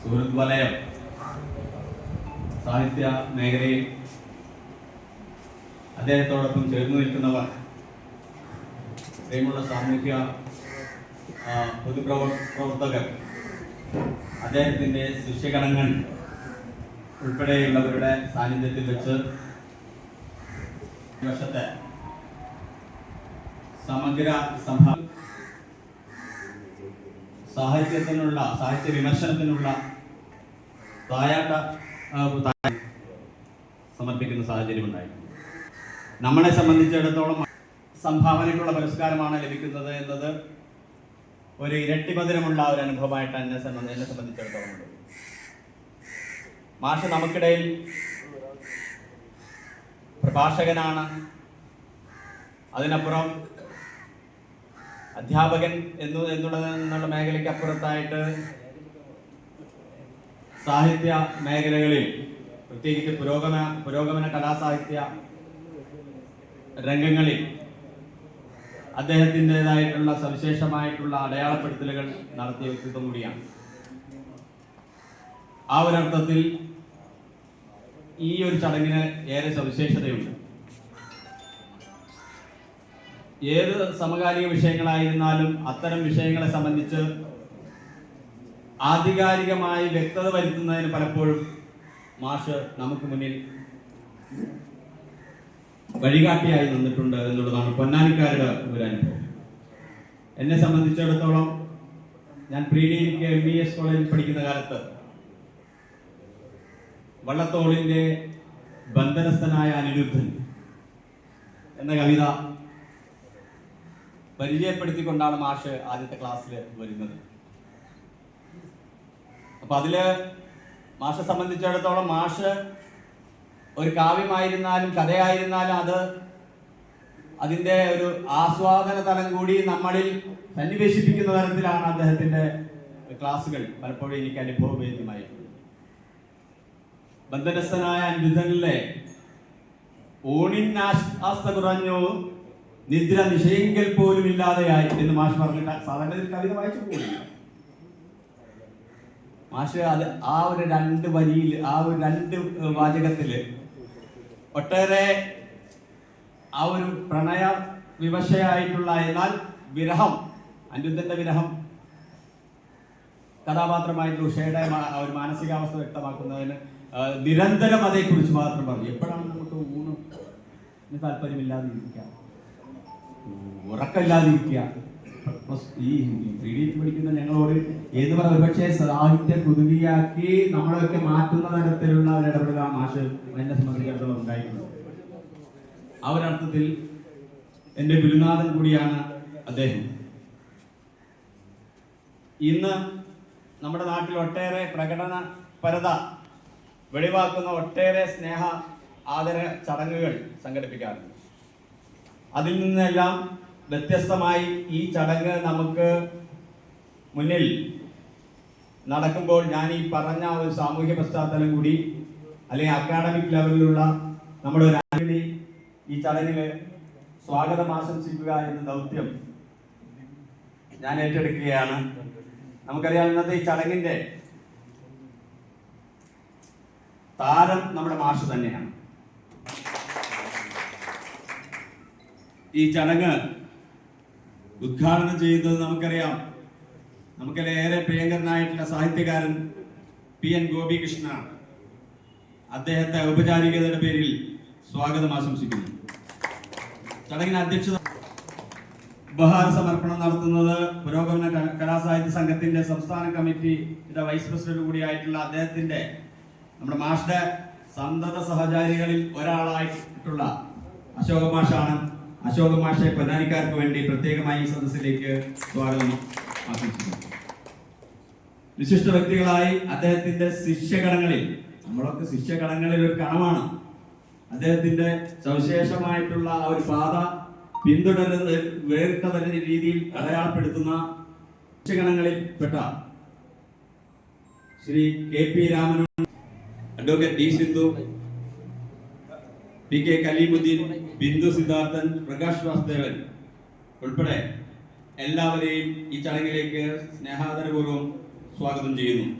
സുഹൃത്ത് വലയം സാഹിത്യ മേഖലയിൽ അദ്ദേഹത്തോടൊപ്പം ചേർന്ന് നിൽക്കുന്നവർ പ്രിയമുള്ള സാമൂഹ്യ പൊതുപ്രവർത്തകർ പൊതുപ്രവർ പ്രവർത്തകർ അദ്ദേഹത്തിന്റെ ശിഷ്യഗണങ്ങൾ ഉൾപ്പെടെയുള്ളവരുടെ സാന്നിധ്യത്തിൽ വെച്ച് വർഷത്തെ സമഗ്ര സഭ സാഹിത്യത്തിനുള്ള സാഹിത്യ വിമർശനത്തിനുള്ള തായാട്ട സമർപ്പിക്കുന്ന സാഹചര്യം ഉണ്ടായിരുന്നു നമ്മളെ സംബന്ധിച്ചിടത്തോളം സംഭാവനയ്ക്കുള്ള പുരസ്കാരമാണ് ലഭിക്കുന്നത് എന്നത് ഒരു ഇരട്ടി മധുരമുള്ള ഒരു അനുഭവമായിട്ട് എന്നെ സംബന്ധി എന്നെ സംബന്ധിച്ചിടത്തോളം ഉണ്ട്. മാഷ് നമുക്കിടയിൽ പ്രഭാഷകനാണ്. അതിനപ്പുറം അധ്യാപകൻ എന്ന് എന്നുള്ള എന്നുള്ള മേഖലയ്ക്ക് അപ്പുറത്തായിട്ട് സാഹിത്യ മേഖലകളിൽ പ്രത്യേകിച്ച് പുരോഗമന പുരോഗമന കലാസാഹിത്യ രംഗങ്ങളിൽ അദ്ദേഹത്തിന്റെതായിട്ടുള്ള സവിശേഷമായിട്ടുള്ള അടയാളപ്പെടുത്തലുകൾ നടത്തിയ വ്യക്തിത്വം കൂടിയാണ്. ആ ഒരർത്ഥത്തിൽ ഈ ഒരു ചടങ്ങിന് ഏറെ സവിശേഷതയുണ്ട്. ഏത് സമകാലിക വിഷയങ്ങളായിരുന്നാലും അത്തരം വിഷയങ്ങളെ സംബന്ധിച്ച് ആധികാരികമായി വ്യക്തത വരുത്തുന്നതിന് പലപ്പോഴും മാഷ് നമുക്ക് മുന്നിൽ വഴികാട്ടിയായി നിന്നിട്ടുണ്ട് എന്നുള്ളതാണ് പൊന്നാനിക്കാരുടെ ഒരു അനുഭവം. എന്നെ സംബന്ധിച്ചിടത്തോളം ഞാൻ pre K M B S കോളേജിൽ പഠിക്കുന്ന കാലത്ത് വള്ളത്തോളിന്റെ ബന്ധനസ്ഥനായ അനിരുദ്ധൻ എന്ന കവിത പരിചയപ്പെടുത്തിക്കൊണ്ടാണ് മാഷ് ആദ്യത്തെ ക്ലാസ്സിൽ വരുന്നത്. അപ്പൊ അതിൽ മാഷെ സംബന്ധിച്ചിടത്തോളം മാഷ് ഒരു കാവ്യമായിരുന്നാലും കഥയായിരുന്നാലും അത് അതിന്റെ ഒരു ആസ്വാദന തലം കൂടി നമ്മളിൽ സന്നിവേശിപ്പിക്കുന്ന തരത്തിലാണ് അദ്ദേഹത്തിന്റെ ക്ലാസ്സുകൾ പലപ്പോഴും എനിക്ക് അനുഭവവേദ്യമായിട്ടുള്ളത്. ബന്ധനസ്ഥനായ അനുദനിലെ ഓണിൻ ആസ്ഥ കുറഞ്ഞു. നിദ്ര നിശയെങ്കിൽ പോലും ഇല്ലാതെയായി എന്ന് മാഷ് പറഞ്ഞിട്ട് സാധാരണ കവിത വായിച്ചു പോകില്ല മാഷ് അത് ആ ഒരു രണ്ട് വരിയിൽ ആ ഒരു രണ്ട് വാചകത്തിൽ ഒട്ടേറെ ആ ഒരു പ്രണയ വിവശയായിട്ടുള്ള എന്നാൽ വിരഹം അനിരുദ്ധന്റെ വിരഹം കഥാപാത്രമായിട്ട് ഉഷയുടെ ആ ഒരു മാനസികാവസ്ഥ വ്യക്തമാക്കുന്നതിന് നിരന്തരം അതേക്കുറിച്ച് മാത്രം പറഞ്ഞു. എപ്പോഴാണ് നമുക്ക് ഊണ്? താല്പര്യമില്ലാതെ ഇരിക്കുക ഉറക്കമില്ലാതിരിക്കുക. ഈ ത്രീ ഡി പഠിക്കുന്ന ഞങ്ങളോട് ഏത് പറ ഒരുപക്ഷെ സാഹിത്യ പുതുകിയാക്കി നമ്മളൊക്കെ മാറ്റുന്ന തരത്തിലുള്ള ഒരു ഇടപെടൽ ആ മാഷ് എന്നെ സംബന്ധിച്ചിടത്തോളം ഉണ്ടായിരുന്നു ആ ഒരർത്ഥത്തിൽ എന്റെ ഗുരുനാഥൻ കൂടിയാണ് അദ്ദേഹം. ഇന്ന് നമ്മുടെ നാട്ടിൽ ഒട്ടേറെ പ്രകടന പരത വെളിവാക്കുന്ന ഒട്ടേറെ സ്നേഹ ആദര ചടങ്ങുകൾ സംഘടിപ്പിക്കാറുണ്ട്. അതിൽ നിന്നെല്ലാം വ്യത്യസ്തമായി ഈ ചടങ്ങ് നമുക്ക് മുന്നിൽ നടക്കുമ്പോൾ ഞാൻ ഈ പറഞ്ഞ ഒരു സാമൂഹ്യ പശ്ചാത്തലം കൂടി അല്ലെങ്കിൽ അക്കാഡമിക് ലെവലിലുള്ള നമ്മുടെ ഒരു ആന്റണി ഈ ചടങ്ങിൽ സ്വാഗതം ആശംസിക്കുക എന്ന ദൗത്യം ഞാൻ ഏറ്റെടുക്കുകയാണ്. നമുക്കറിയാം ഇന്നത്തെ ഈ ചടങ്ങിന്റെ താരം നമ്മുടെ മാഷ് തന്നെയാണ്. ഈ ചടങ്ങ് ഉദ്ഘാടനം ചെയ്യുന്നത് നമുക്കറിയാം. നമുക്കെല്ലാം ഏറെ പ്രിയങ്കരനായിട്ടുള്ള സാഹിത്യകാരൻ പി എൻ ഗോപികൃഷ്ണ അദ്ദേഹത്തെ ഔപചാരികതയുടെ പേരിൽ സ്വാഗതം ആശംസിക്കുന്നു. ചടങ്ങിന് അധ്യക്ഷത ഉപഹാര സമർപ്പണം നടത്തുന്നത് പുരോഗമന കലാസാഹിത്യ സംഘത്തിന്റെ സംസ്ഥാന കമ്മിറ്റിയുടെ വൈസ് പ്രസിഡന്റ് കൂടിയായിട്ടുള്ള അദ്ദേഹത്തിന്റെ നമ്മുടെ മാഷ്ടെ സന്തത സഹചാരികളിൽ ഒരാളായിട്ടുള്ള അശോക മാഷാണ് അശോക മാഷെ പ്രധാനിക്കാർക്ക് വേണ്ടി പ്രത്യേകമായി ഈ സദസ്സിലേക്ക് സ്വാഗതം ആശംസിക്കുന്നു വിശിഷ്ട വ്യക്തികളായി അദ്ദേഹത്തിന്റെ ശിഷ്യഗണങ്ങളിൽ നമ്മളൊക്കെ ശിഷ്യഗണങ്ങളിൽ ഒരു കണമാണ്. അദ്ദേഹത്തിന്റെ സവിശേഷമായിട്ടുള്ള ആ ഒരു പാത പിന്തുടരുന്ന വേറിട്ട തന്നെ രീതിയിൽ അടയാളപ്പെടുത്തുന്ന ശിഷ്യഗണങ്ങളിൽ പെട്ട Shri K P Raman advocate D Sindhu P K Kalimuddin Bindu Siddharthan Prakash Vasudevan ഉൾപ്പെടെ എല്ലാവരെയും ഈ ചടങ്ങിലേക്ക് സ്നേഹാദരപൂർവം സ്വാഗതം ചെയ്യുന്നു.